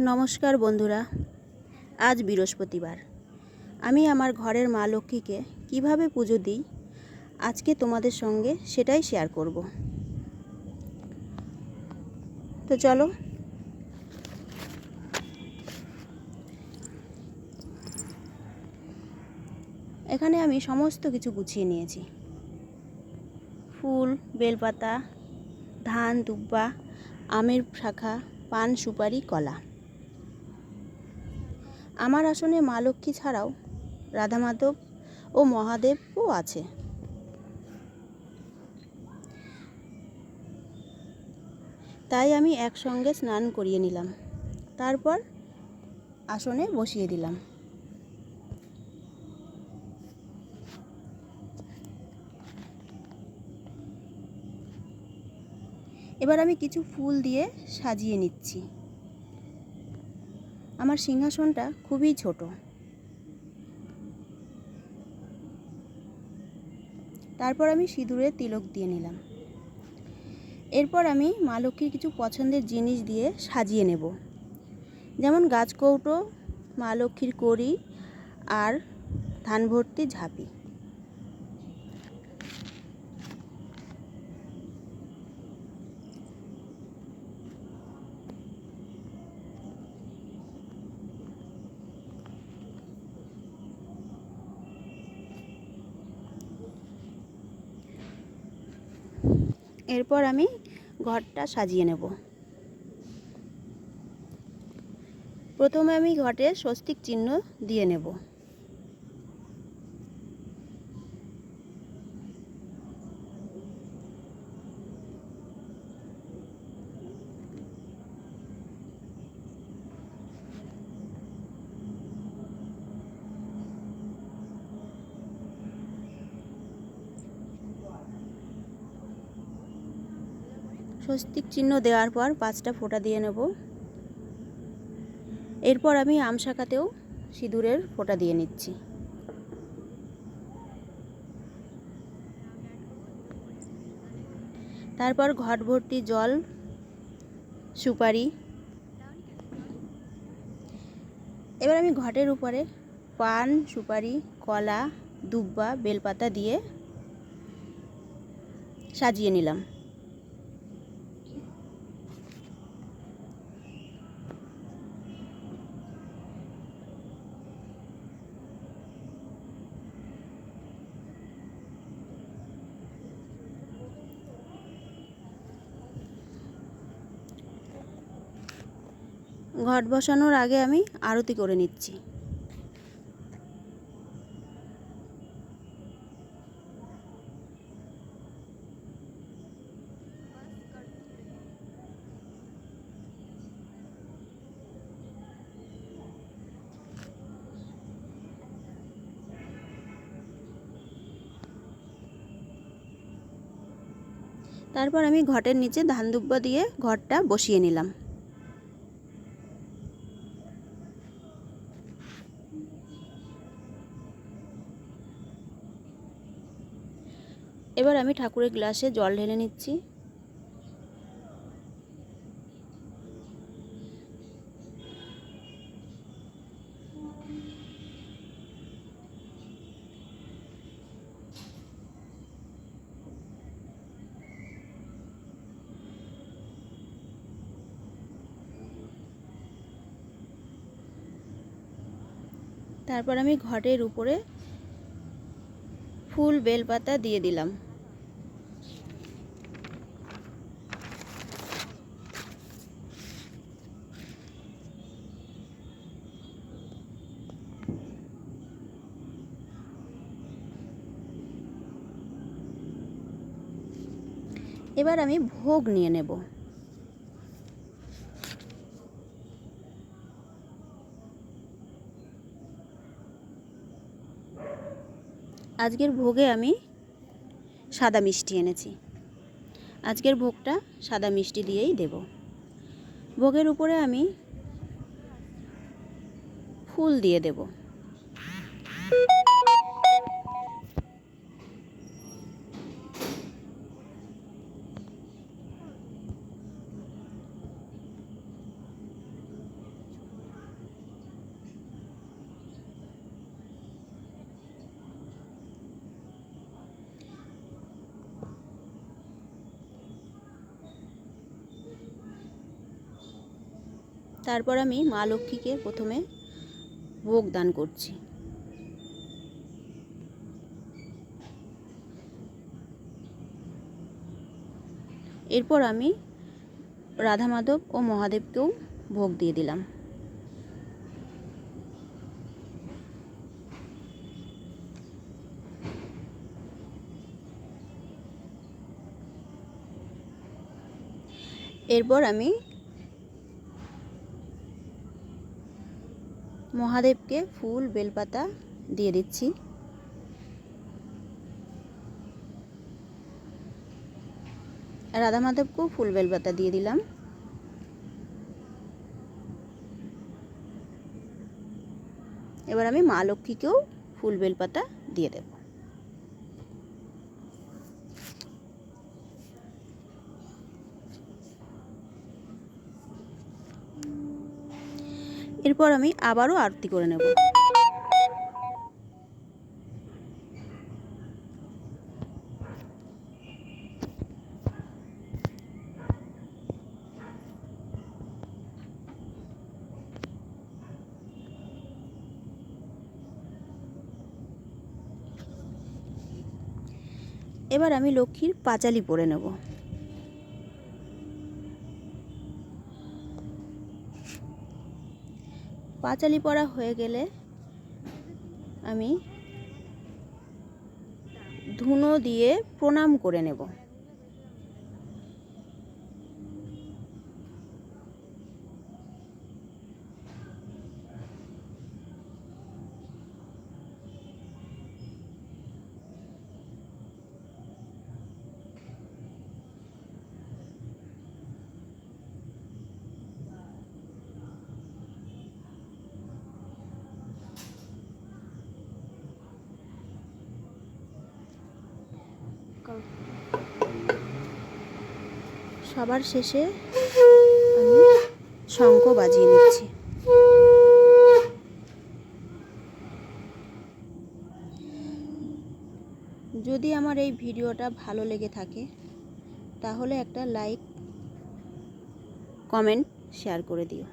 নমস্কার বন্ধুরা, আজ বৃহস্পতিবার। আমি আমার ঘরের মা লক্ষ্মীকে কীভাবে পুজো দিই, আজকে তোমাদের সঙ্গে সেটাই শেয়ার করব। তো চলো। এখানে আমি সমস্ত কিছু গুছিয়ে নিয়েছি। ফুল, বেলপাতা, ধান, দুব্বা, আমের শাখা, পান, সুপারি, কলা। আমার আসনে মা লক্ষ্মী ছাড়াও রাধা মাধব ও মহাদেবও আছে। তাই আমি একসঙ্গে স্নান করিয়ে নিলাম। তারপর আসনে বসিয়ে দিলাম। এবার আমি কিছু ফুল দিয়ে সাজিয়ে নিচ্ছি। আমার সিংহাসনটা খুবই ছোট। তারপর আমি সিঁদুরে তিলক দিয়ে নিলাম। এরপর আমি মা লক্ষ্মীর কিছু পছন্দের জিনিস দিয়ে সাজিয়ে নেব। যেমন গাছ কৌটো, মা লক্ষ্মীর কড়ি আর ধান ভর্তি ঝাঁপি। এরপর আমি ঘরটা সাজিয়ে নেব। প্রথমে আমি ঘটে স্বস্তিক চিহ্ন দিয়ে নেব। স্বস্তিক চিহ্ন দেওয়ার পর পাঁচটা ফোঁটা দিয়ে নেব। এরপর আমি আম শাখাতেও সিঁদুরের ফোঁটা দিয়ে নিচ্ছি। তারপর ঘট ভর্তি জল, সুপারি। এবার আমি ঘটের উপরে পান, সুপারি, কলা, দুব্বা, বেলপাতা দিয়ে সাজিয়ে নিলাম। ঘট বসানোর আগে আমি আরতি করে নিচ্ছি। তারপর আমি ঘটের নিচে ধান দিয়ে ঘরটা বসিয়ে নিলাম। এবার আমি ঠাকুরের গ্লাসে জল ঢেলে নিচ্ছি। তারপর আমি ঘটের উপরে ফুল বেলপাতা দিয়ে দিলাম। এবার আমি ভোগ নিয়ে নেব। আজকের ভোগে আমি সাদা মিষ্টি এনেছি। আজকের ভোগটা সাদা মিষ্টি দিয়েই দেব। ভোগের উপরে আমি ফুল দিয়ে দেব। তারপর আমি মা লক্ষ্মীকে প্রথমে ভোগ দান করছি। এরপর আমি রাধা মাধব ও মহাদেবকেও ভোগ দিয়ে দিলাম। এরপর আমি মহাদেবকে ফুল, বেলপাতা দিয়ে দিচ্ছি। রাধা মাধবকেও ফুল, বেলপাতা দিয়ে দিলাম। এবার আমি মা লক্ষ্মীকেও ফুল, বেলপাতা দিয়ে দেব। এরপর আমি আবারও আরতি করে নেব। এবার আমি লক্ষ্মীর পাঁচালি পরে নেব। পাঁচালি পরা হয়ে গেলে আমি ধুনো দিয়ে প্রণাম করে নেব। সবার শেষে আমি শঙ্খ বাজিয়ে নিচ্ছি। যদি আমার এই ভিডিওটা ভালো লেগে থাকে, তাহলে একটা লাইক, কমেন্ট, শেয়ার করে দিও।